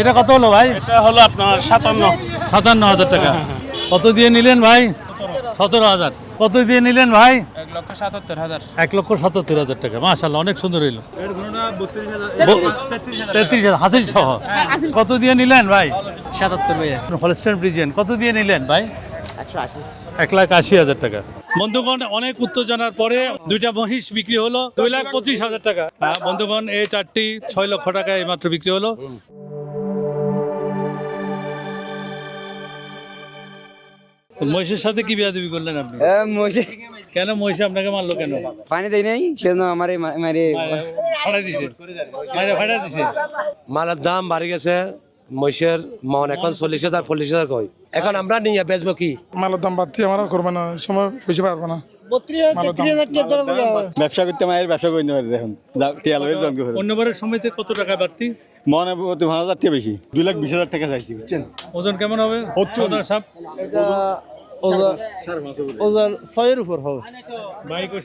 এটা কত হলো ভাই? এটা হলো আপনার সাতান্ন। সাতান্ন হাজার টাকা। কত দিয়ে নিলেন ভাই? সতেরো হাজার। কত দিয়ে নিলেন ভাই? এক লক্ষ সাতাত্তর হাজার। এক লক্ষ সাতাত্তর হাজার টাকা। মাশাল্লাহ অনেক সুন্দর হইল। তেত্রিশ হাজার। হাসিল সহ। কত দিয়ে নিলেন ভাই? সাতাত্তর ভাইয়া। হলস্টাইন ব্রিজিয়ান কত দিয়ে নিলেন ভাই? এক লাখ আশি হাজার টাকা। বন্ধুগণ অনেক উত্তেজনার পরে দুইটা মহিষ বিক্রি হলো। দুই লাখ পঁচিশ হাজার টাকা। হ্যাঁ, বন্ধুগণ এই চারটি ছয় লক্ষ টাকা এইমাত্র বিক্রি হলো। মহিষের সাথে কি বিয়াদবি করলেন আপনি? কেন মহিষ আপনাকে মারলো কেন? পানি দেয় নাই সেজন্য আমার মারে দিছে। দিছে। মালের দাম বাড়ি গেছে মহিষের মন এখন চল্লিশ হাজার চল্লিশ হাজার কয়? এখন আমরা নিয়ে বেচবো কি? মালের দাম বাড়তি আমার করবে না সময় পয়সা পারবে না। ব্যবসা করতে মায়ের ব্যবসা করে নিতে পারে এখন। টিয়া লয়ের জন্ম করে অন্যবারের সময়তে কত টাকা বাড়তি? মনে বেশি। দুই লাখ বিশ হাজার টাকা চাইছি। বুঝছেন ওজন কেমন হবে? ওজন ছয়ের উপর হবে।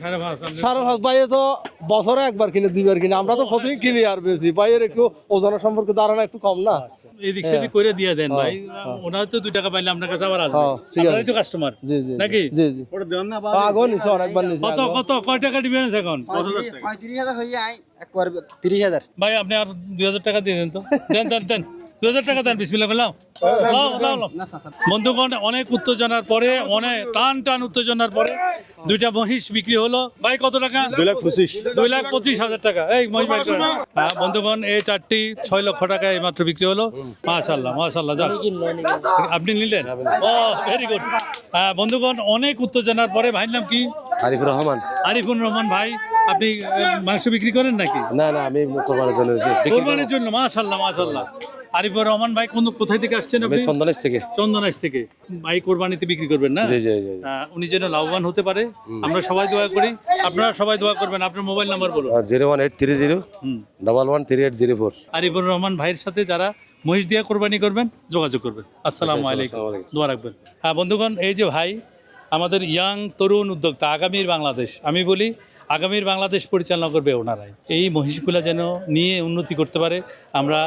সাড়ে পাঁচ আপনি- সাড়ে পাঁচ। বাইরে তো বছরে একবার কিনে দুইবার কিনে। আমরা তো প্রতিদিন কিনি আর বেশি। বাইরের একটু ওজনের সম্পর্কে ধারণা একটু কম না? এদিক সেদিক করে দিয়ে দেন ভাই। ওনার তো দুই টাকা পাইলে আপনার কাছে আবার আসবে। হ্যাঁ, ঠিক আছে। তো কাস্টমার জি জি নাকি? জি জি। ওটা দেন না আগো নিছে অনেকবার নিছে। কত কত কয় টাকা দিবেন এখন? পঁয়ত্রিশ হাজার যায়। একবার তিরিশ হাজার। ভাই আপনি আর দুই হাজার টাকা দিয়ে দেন তো। দেন দেন দেন। দুই হাজার টাকা দেন লাও, লাও। বন্ধুগণ অনেক উত্তেজনার পরে অনেক টান টান উত্তেজনার পরে দুইটা মহিষ বিক্রি হলো। ভাই কত টাকা? দুই লাখ পঁচিশ। দুই লাখ পঁচিশ হাজার টাকা। এই মহিষ ভাই হ্যাঁ, বন্ধুগণ এই চারটি ছয় লক্ষ টাকা এই মাত্র বিক্রি হলো। মাশাল্লাহ মাশাল্লাহ যান আপনি নিলেন? ও ভেরি গুড হ্যাঁ বন্ধুগণ অনেক উত্তেজনার পরে ভাইয়ের নাম কি? আরিফুর রহমান। আরিফুর রহমান ভাই আপনি মাংস বিক্রি করেন নাকি? না না আমি জন্য। কোরবানির জন্য মাশাল্লাহ মাশাল্লাহ আরিফুর রহমান ভাই কোন কোথায় থেকে আসছেন আপনি? চন্দনেশ থেকে। চন্দনাইশ থেকে। ভাই কোরবানিতে বিক্রি করবেন না? জি জি জি উনি যেন লাভবান হতে পারে। আমরা সবাই দোয়া করি। আপনারা সবাই দোয়া করবেন। আপনার মোবাইল নাম্বার বলুন। Zero one eight three zero. Double one three eight zero four. Arifur Rahman ভাইয়ের সাথে যারা মহিষ দিয়া কোরবানি করবেন যোগাযোগ করবেন। আসসালামু আলাইকুম। দোয়া রাখবেন। হ্যাঁ বন্ধুগণ এই যে ভাই আমাদের ইয়াং তরুণ উদ্যোক্তা আগামীর বাংলাদেশ আমি বলি আগামীর বাংলাদেশ পরিচালনা করবে ওনারাই। এই মহিষগুলা যেন নিয়ে উন্নতি করতে পারে আমরা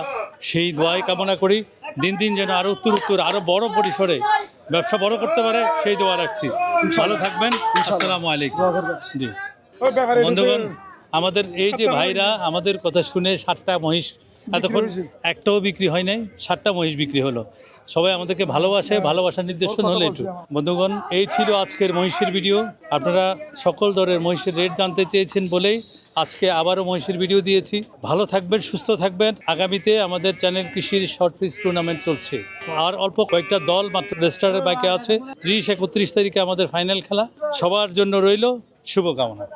সেই দোয়াই কামনা করি। দিন দিন যেন আরও উত্তর উত্তর আরও বড় পরিসরে ব্যবসা বড় করতে পারে সেই দোয়া রাখছি। ভালো থাকবেন আসসালামু আলাইকুম। জি। বন্ধুগণ আমাদের এই যে ভাইরা আমাদের কথা শুনে সাতটা মহিষ এতক্ষণ একটাও বিক্রি হয় নাই সাতটা মহিষ বিক্রি হলো। সবাই আমাদেরকে ভালোবাসে ভালোবাসার নির্দেশন হলে একটু। বন্ধুগণ এই ছিল আজকের মহিষের ভিডিও। আপনারা সকল দরের মহিষের রেট জানতে চেয়েছেন বলেই আজকে আবারও মহিষের ভিডিও দিয়েছি। ভালো থাকবেন সুস্থ থাকবেন। আগামীতে আমাদের চ্যানেল কৃষির শর্ট পিস টুর্নামেন্ট চলছে। আর অল্প কয়েকটা দল মাত্র রেজিস্টারের বাইকে আছে। ত্রিশ একত্রিশ তারিখে আমাদের ফাইনাল খেলা। সবার জন্য রইল শুভকামনা।